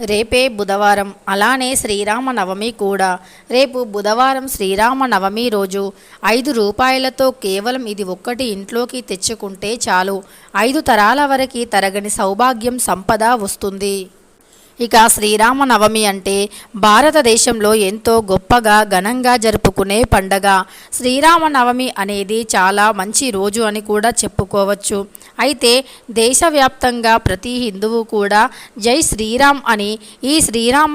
రేపే బుధవారం. అలానే శ్రీరామ నవమి కూడా. రేపు బుధవారం శ్రీరామ నవమి రోజు ఐదు రూపాయలతో కేవలం ఇది ఒక్కటి ఇంట్లోకి తెచ్చుకుంటే చాలు. ఐదు తరాల వరకు తరగని సౌభాగ్యం సంపద వస్తుంది. ఇక శ్రీరామ నవమి అంటే భారతదేశంలో ఎంతో గొప్పగా ఘనంగా జరుపుకునే పండగ. శ్రీరామ నవమి అనేది చాలా మంచి రోజు అని కూడా చెప్పుకోవచ్చు. అయితే దేశవ్యాప్తంగా ప్రతి హిందువు కూడా జై శ్రీరామ్ అని ఈ శ్రీరామ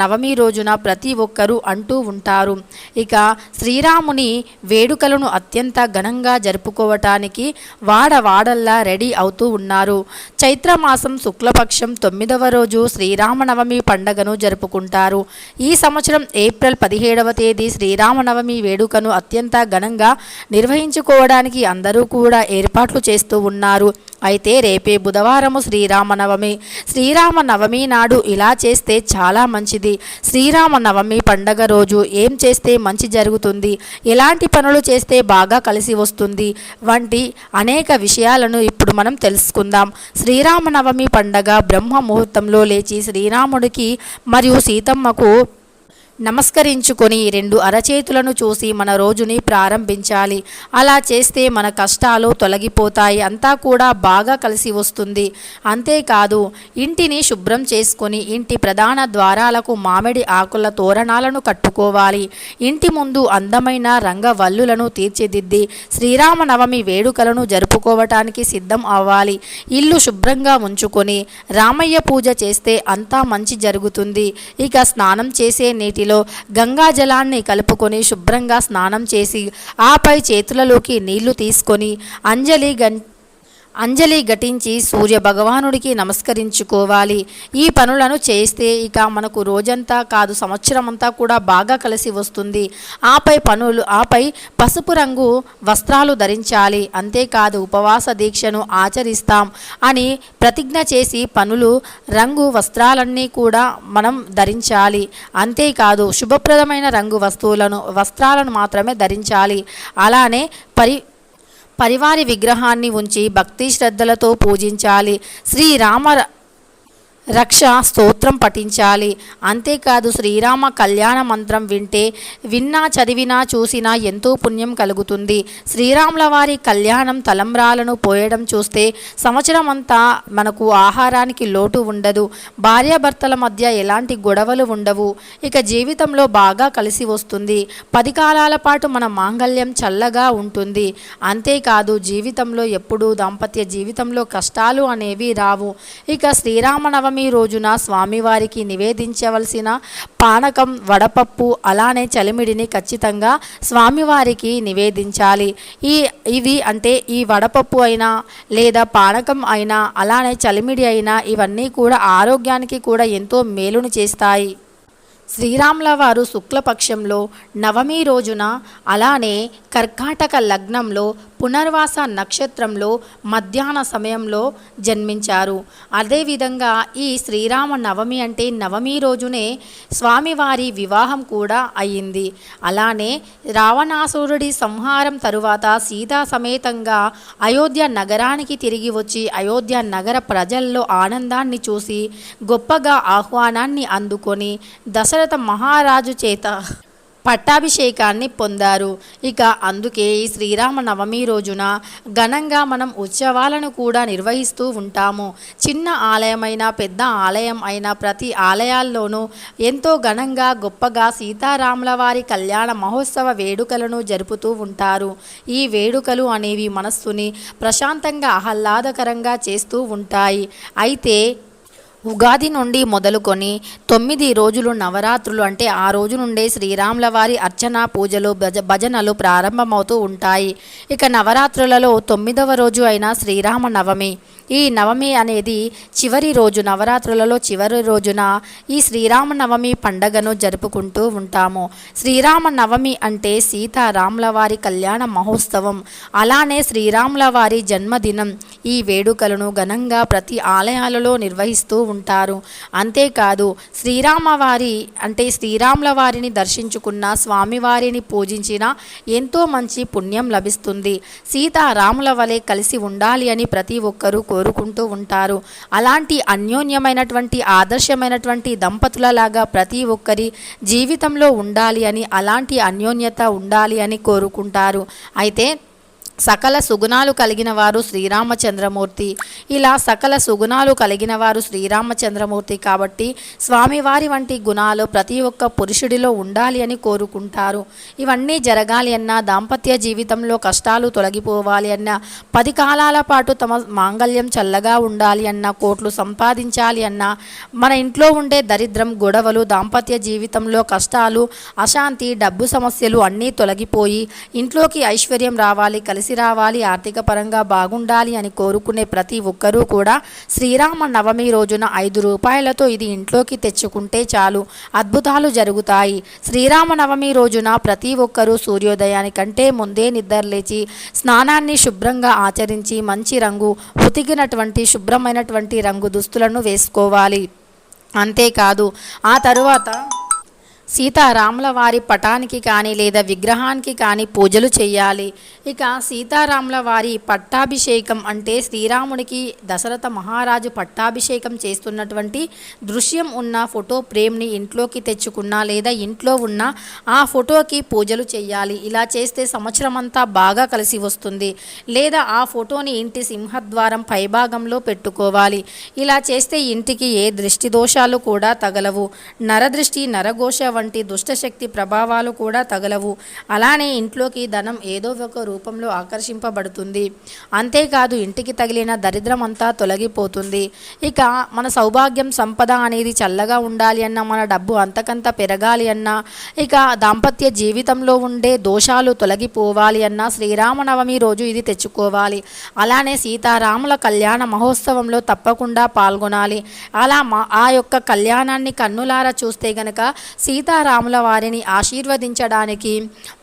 నవమి రోజున ప్రతి ఒక్కరూ అంటూ ఉంటారు. ఇక శ్రీరాముని వేడుకలను అత్యంత ఘనంగా జరుపుకోవటానికి వాడవాడల్లా రెడీ అవుతూ ఉన్నారు. చైత్రమాసం శుక్లపక్షం తొమ్మిదవ రోజు శ్రీరామనవమి పండగను జరుపుకుంటారు. ఈ సంవత్సరం ఏప్రిల్ పదిహేడవ తేదీ శ్రీరామనవమి వేడుకను అత్యంత ఘనంగా నిర్వహించుకోవడానికి అందరూ కూడా ఏర్పాట్లు చేస్తూ ఉన్నారు. అయితే రేపే బుధవారము శ్రీరామనవమి. శ్రీరామనవమి నాడు ఇలా చేస్తే చాలా మంచిది. శ్రీరామనవమి పండగ రోజు ఏం చేస్తే మంచి జరుగుతుంది? ఎలాంటి పనులు చేస్తే బాగా కలిసి వస్తుంది? వంటి అనేక విషయాలను ఇప్పుడు మనం తెలుసుకుందాం. శ్రీరామనవమి పండగ బ్రహ్మ ముహూర్తంలో లేచి శ్రీరాముడికి మరియు సీతమ్మకు నమస్కరించుకొని రెండు అరచేతులను చూసి మన రోజుని ప్రారంభించాలి. అలా చేస్తే మన కష్టాలు తొలగిపోతాయి. అంతా కూడా బాగా కలిసి వస్తుంది. అంతేకాదు ఇంటిని శుభ్రం చేసుకొని ఇంటి ప్రధాన ద్వారాలకు మామిడి ఆకుల తోరణాలను కట్టుకోవాలి. ఇంటి ముందు అందమైన రంగవల్లులను తీర్చిదిద్ది శ్రీరామనవమి వేడుకలను జరుపుకోవటానికి సిద్ధం అవ్వాలి. ఇల్లు శుభ్రంగా ఉంచుకొని రామయ్య పూజ చేస్తే అంతా మంచి జరుగుతుంది. ఇక స్నానం చేసే నీటిలో గంగా జలాన్ని కలుపుకొని శుభ్రంగా స్నానం చేసి ఆపై చేతులలోకి నీళ్ళు తీసుకొని అంజలి గం అంజలి ఘటించి సూర్య భగవానుడికి నమస్కరించుకోవాలి. ఈ పనులను చేస్తే ఇక మనకు రోజంతా కాదు సంవత్సరం అంతా కూడా బాగా కలిసి వస్తుంది. ఆపై పనులు ఆపై పసుపు రంగు వస్త్రాలు ధరించాలి. అంతేకాదు ఉపవాస దీక్షను ఆచరిస్తాం అని ప్రతిజ్ఞ చేసి పనులు రంగు వస్త్రాలన్నీ కూడా మనం ధరించాలి. అంతేకాదు శుభప్రదమైన రంగు వస్తువులను వస్త్రాలను మాత్రమే ధరించాలి. అలానే పరి పరివారి విగ్రహాన్ని ఉంచి భక్తి శ్రద్ధలతో పూజించాలి. శ్రీరామ రక్ష స్తోత్రం పఠించాలి. అంతేకాదు శ్రీరామ కళ్యాణ మంత్రం వింటే విన్నా చదివినా చూసినా ఎంతో పుణ్యం కలుగుతుంది. శ్రీరాముల వారి కళ్యాణం తలంబ్రాలను పోయడం చూస్తే సంవత్సరం అంతా మనకు ఆహారానికి లోటు ఉండదు. భార్యాభర్తల మధ్య ఎలాంటి గొడవలు ఉండవు. ఇక జీవితంలో బాగా కలిసి వస్తుంది. పది కాలాల పాటు మన మాంగళ్యం చల్లగా ఉంటుంది. అంతేకాదు జీవితంలో ఎప్పుడూ దాంపత్య జీవితంలో కష్టాలు అనేవి రావు. ఇక శ్రీరామనవమి రోజున స్వామివారికి నివేదించవలసిన పానకం వడపప్పు అలానే చలిమిడిని ఖచ్చితంగా స్వామివారికి నివేదించాలి. ఈ ఇవి అంటే ఈ వడపప్పు అయినా లేదా పానకం అయినా అలానే చలిమిడి అయినా ఇవన్నీ కూడా ఆరోగ్యానికి కూడా ఎంతో మేలును చేస్తాయి. శ్రీరాముల వారు శుక్లపక్షంలో నవమి రోజున అలానే కర్కాటక లగ్నంలో పునర్వాస నక్షత్రంలో మధ్యాహ్న సమయంలో జన్మించారు. అదేవిధంగా ఈ శ్రీరామ నవమి అంటే నవమి రోజునే స్వామివారి వివాహం కూడా అయ్యింది. అలానే రావణాసురుడి సంహారం తరువాత సీతా సమేతంగా అయోధ్య నగరానికి తిరిగి వచ్చి అయోధ్య నగర ప్రజల్లో ఆనందాన్ని చూసి గొప్పగా ఆహ్వానాన్ని అందుకొని దశరథ మహారాజు చేత పట్టాభిషేకాన్ని పొందారు. ఇక అందుకే ఈ శ్రీరామ నవమి రోజున ఘనంగా మనం ఉత్సవాలను కూడా నిర్వహిస్తూ ఉంటాము. చిన్న ఆలయమైన పెద్ద ఆలయం అయిన ప్రతి ఆలయాల్లోనూ ఎంతో ఘనంగా గొప్పగా సీతారాముల వారి కళ్యాణ మహోత్సవ వేడుకలను జరుపుతూ ఉంటారు. ఈ వేడుకలు అనేవి మనస్సుని ప్రశాంతంగా ఆహ్లాదకరంగా చేస్తూ ఉంటాయి. అయితే ఉగాది నుండి మొదలుకొని తొమ్మిది రోజులు నవరాత్రులు అంటే ఆ రోజు నుండే శ్రీరాముల వారి అర్చన పూజలు భజ భజనలు ప్రారంభమవుతూ ఉంటాయి. ఇక నవరాత్రులలో తొమ్మిదవ రోజు అయిన శ్రీరామ నవమి ఈ నవమి అనేది చివరి రోజు నవరాత్రులలో చివరి రోజున ఈ శ్రీరామ నవమి పండగను జరుపుకుంటూ ఉంటాము. శ్రీరామ నవమి అంటే సీతారాముల వారి కళ్యాణ మహోత్సవం. అలానే శ్రీరాముల వారి జన్మదినం ఈ వేడుకలను ఘనంగా ప్రతి ఆలయాలలో నిర్వహిస్తూ ఉంటారు. అంతేకాదు శ్రీరామవారి అంటే శ్రీరాముల వారిని దర్శించుకున్న స్వామివారిని పూజించిన ఎంతో మంచి పుణ్యం లభిస్తుంది. సీతారాముల వలె కలిసి ఉండాలి అని ప్రతి ఒక్కరూ కోరు కోరుకుంటూ ఉంటారు. అలాంటి అన్యోన్యమైనటువంటి ఆదర్శమైనటువంటి దంపతులలాగా ప్రతి ఒక్కరి జీవితంలో ఉండాలి అని అలాంటి అన్యోన్యత ఉండాలి అని కోరుకుంటారు. అయితే సకల సుగుణాలు కలిగిన వారు శ్రీరామచంద్రమూర్తి. ఇలా సకల సుగుణాలు కలిగిన వారు శ్రీరామచంద్రమూర్తి కాబట్టి స్వామివారి వంటి గుణాలు ప్రతి ఒక్క పురుషుడిలో ఉండాలి అని కోరుకుంటారు. ఇవన్నీ జరగాలి అన్నా దాంపత్య జీవితంలో కష్టాలు తొలగిపోవాలి అన్నా పది కాలాల పాటు తమ మాంగళ్యం చల్లగా ఉండాలి అన్నా కోట్లు సంపాదించాలి అన్నా మన ఇంట్లో ఉండే దరిద్రం గొడవలు దాంపత్య జీవితంలో కష్టాలు అశాంతి డబ్బు సమస్యలు అన్నీ తొలగిపోయి ఇంట్లోకి ఐశ్వర్యం రావాలి కలిసి రావాలి ఆర్థిక పరంగా బాగుండాలి అని కోరుకునే ప్రతి ఒక్కరూ కూడా శ్రీరామ నవమి రోజున ఐదు రూపాయలతో ఇది ఇంట్లోకి తెచ్చుకుంటే చాలు. అద్భుతాలు జరుగుతాయి. శ్రీరామ నవమి రోజున ప్రతి ఒక్కరూ సూర్యోదయానికంటే ముందే నిద్రలేచి స్నానాన్ని శుభ్రంగా ఆచరించి మంచి రంగు ఉతికినటువంటి శుభ్రమైనటువంటి రంగు దుస్తులను వేసుకోవాలి. అంతేకాదు ఆ తరువాత సీతారాముల వారి పటానికి కానీ లేదా విగ్రహానికి కానీ పూజలు చేయాలి. ఇక సీతారాముల వారి పట్టాభిషేకం అంటే శ్రీరాముడికి దశరథ మహారాజు పట్టాభిషేకం చేస్తున్నటువంటి దృశ్యం ఉన్న ఫోటో ప్రేమ్ని ఇంట్లోకి తెచ్చుకున్నా లేదా ఇంట్లో ఉన్న ఆ ఫోటోకి పూజలు చేయాలి. ఇలా చేస్తే సంవత్సరం అంతా బాగా కలిసి వస్తుంది. లేదా ఆ ఫోటోని ఇంటి సింహద్వారం పైభాగంలో పెట్టుకోవాలి. ఇలా చేస్తే ఇంటికి ఏ దృష్టి దోషాలు కూడా తగలవు. నరదృష్టి నరఘోష వంటి దుష్టశక్తి ప్రభావాలు కూడా తగలవు. అలానే ఇంట్లోకి ధనం ఏదో ఒక రూపంలో ఆకర్షింపబడుతుంది. అంతేకాదు ఇంటికి తగిలిన దరిద్రం అంతా తొలగిపోతుంది. ఇక మన సౌభాగ్యం సంపద అనేది చల్లగా ఉండాలి అన్న మన డబ్బు అంతకంత పెరగాలి అన్నా ఇక దాంపత్య జీవితంలో ఉండే దోషాలు తొలగిపోవాలి అన్నా శ్రీరామనవమి రోజు ఇది తెచ్చుకోవాలి. అలానే సీతారాముల కళ్యాణ మహోత్సవంలో తప్పకుండా పాల్గొనాలి. అలా మా ఆ యొక్క కళ్యాణాన్ని కన్నులారా చూస్తే గనక సీతారాముల వారిని ఆశీర్వదించడానికి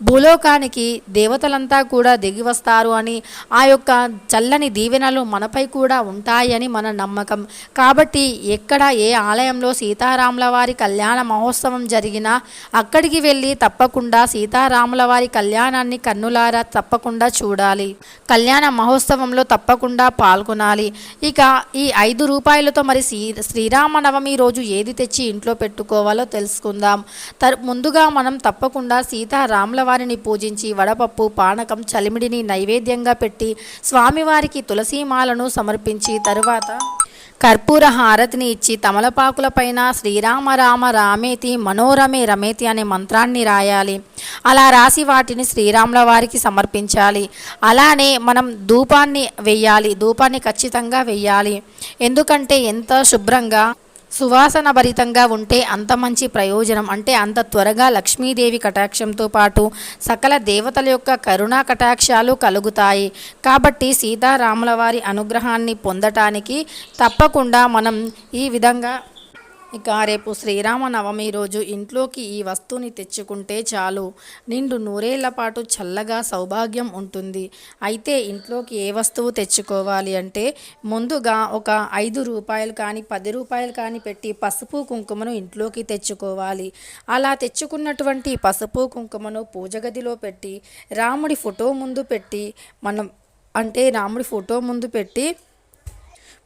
భూలోకానికి దేవతలంతా కూడా దిగి వస్తారు అని ఆ యొక్క చల్లని దీవెనలు మనపై కూడా ఉంటాయని మన నమ్మకం. కాబట్టి ఎక్కడ ఏ ఆలయంలో సీతారాముల వారి కళ్యాణ మహోత్సవం జరిగినా అక్కడికి వెళ్ళి తప్పకుండా సీతారాముల వారి కళ్యాణాన్ని కన్నులారా తప్పకుండా చూడాలి. కళ్యాణ మహోత్సవంలో తప్పకుండా పాల్గొనాలి. ఇక ఈ ఐదు రూపాయలతో మరి శ్రీ శ్రీరామనవమి రోజు ఏది తెచ్చి ఇంట్లో పెట్టుకోవాలో తెలుసుకుందాం. ముందుగా మనం తప్పకుండా సీతారాముల వారిని పూజించి వడపప్పు పానకం చలిమిడిని నైవేద్యంగా పెట్టి స్వామివారికి తులసీమాలను సమర్పించి తరువాత కర్పూర హారతిని ఇచ్చి తమలపాకులపైన శ్రీరామ రామ రామేతి మనోరమే రమేతి అనే మంత్రాన్ని రాయాలి. అలా రాసి వాటిని శ్రీరాముల వారికి సమర్పించాలి. అలానే మనం ధూపాన్ని వెయ్యాలి. ధూపాన్ని ఖచ్చితంగా వెయ్యాలి. ఎందుకంటే ఎంత శుభ్రంగా సువాసన భరితంగా ఉంటే అంత మంచి ప్రయోజనం. అంటే అంత త్వరగా లక్ష్మీదేవి కటాక్షంతో పాటు సకల దేవతల యొక్క కరుణా కటాక్షాలు కలుగుతాయి. కాబట్టి సీతారాముల వారి అనుగ్రహాన్ని పొందటానికి తప్పకుండా మనం ఈ విధంగా ఇక రేపు శ్రీరామనవమి రోజు ఇంట్లోకి ఈ వస్తువుని తెచ్చుకుంటే చాలు. నిండు నూరేళ్ళ పాటు చల్లగా సౌభాగ్యం ఉంటుంది. అయితే ఇంట్లోకి ఏ వస్తువు తెచ్చుకోవాలి అంటే ముందుగా ఒక ఐదు రూపాయలు కానీ పది రూపాయలు కానీ పెట్టి పసుపు కుంకుమను ఇంట్లోకి తెచ్చుకోవాలి. అలా తెచ్చుకున్నటువంటి పసుపు కుంకుమను పూజ గదిలో పెట్టి రాముడి ఫోటో ముందు పెట్టి మనం అంటే రాముడి ఫోటో ముందు పెట్టి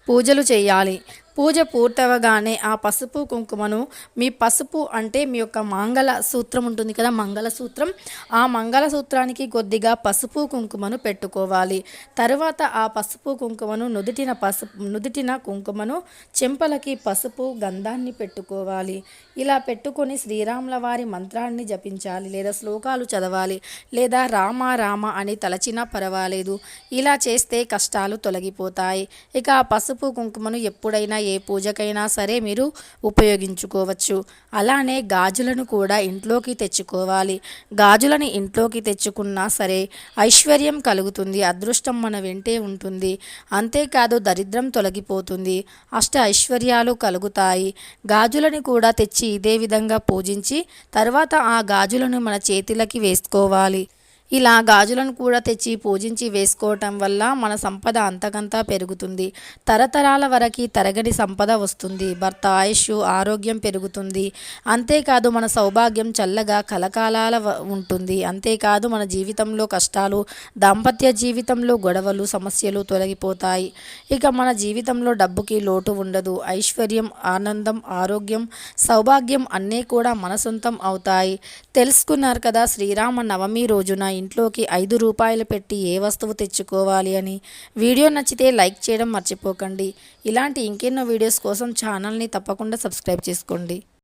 పూజలు చేయాలి. పూజ పూర్తవగానే ఆ పసుపు కుంకుమను మీ పసుపు అంటే మీ యొక్క మంగళ సూత్రం ఉంటుంది కదా మంగళ సూత్రం. ఆ మంగళ సూత్రానికి కొద్దిగా పసుపు కుంకుమను పెట్టుకోవాలి. తరువాత ఆ పసుపు కుంకుమను నుదుటిన పసుపు నుదుటిన కుంకుమను చెంపలకి పసుపు గంధాన్ని పెట్టుకోవాలి. ఇలా పెట్టుకొని శ్రీరాముల వారి మంత్రాన్ని జపించాలి లేదా శ్లోకాలు చదవాలి లేదా రామ రామ అని తలచినా పర్వాలేదు. ఇలా చేస్తే కష్టాలు తొలగిపోతాయి. ఇక ఆ పసుపు కుంకుమను ఎప్పుడైనా ఏ పూజకైనా సరే మీరు ఉపయోగించుకోవచ్చు. అలానే గాజులను కూడా ఇంట్లోకి తెచ్చుకోవాలి. గాజులని ఇంట్లోకి తెచ్చుకున్నా సరే ఐశ్వర్యం కలుగుతుంది అదృష్టం మన వెంటే ఉంటుంది. అంతేకాదు దరిద్రం తొలగిపోతుంది అష్ట ఐశ్వర్యాలు కలుగుతాయి. గాజులను కూడా తెచ్చి ఇదే విధంగా పూజించి తర్వాత ఆ గాజులను మన చేతులకి వేసుకోవాలి. ఇలా గాజులను కూడా తెచ్చి పూజించి వేసుకోవటం వల్ల మన సంపద అంతకంతా పెరుగుతుంది. తరతరాల వరకు తరగని సంపద వస్తుంది. భర్త ఆయుష్ ఆరోగ్యం పెరుగుతుంది. అంతేకాదు మన సౌభాగ్యం చల్లగా కలకాలాల ఉంటుంది. అంతేకాదు మన జీవితంలో కష్టాలు దాంపత్య జీవితంలో గొడవలు సమస్యలు తొలగిపోతాయి. ఇక మన జీవితంలో డబ్బుకి లోటు ఉండదు. ఐశ్వర్యం ఆనందం ఆరోగ్యం సౌభాగ్యం అన్నీ కూడా మన సొంతం అవుతాయి. తెలుసుకున్నారు కదా శ్రీరామ నవమి రోజున ఇంట్లోకి ఐదు రూపాయలు పెట్టి ఏ వస్తువు తెచ్చుకోవాలి అని. వీడియో నచ్చితే లైక్ చేయడం మర్చిపోకండి. ఇలాంటి ఇంకెన్నో వీడియోస్ కోసం ఛానల్ని తప్పకుండా సబ్స్క్రైబ్ చేసుకోండి.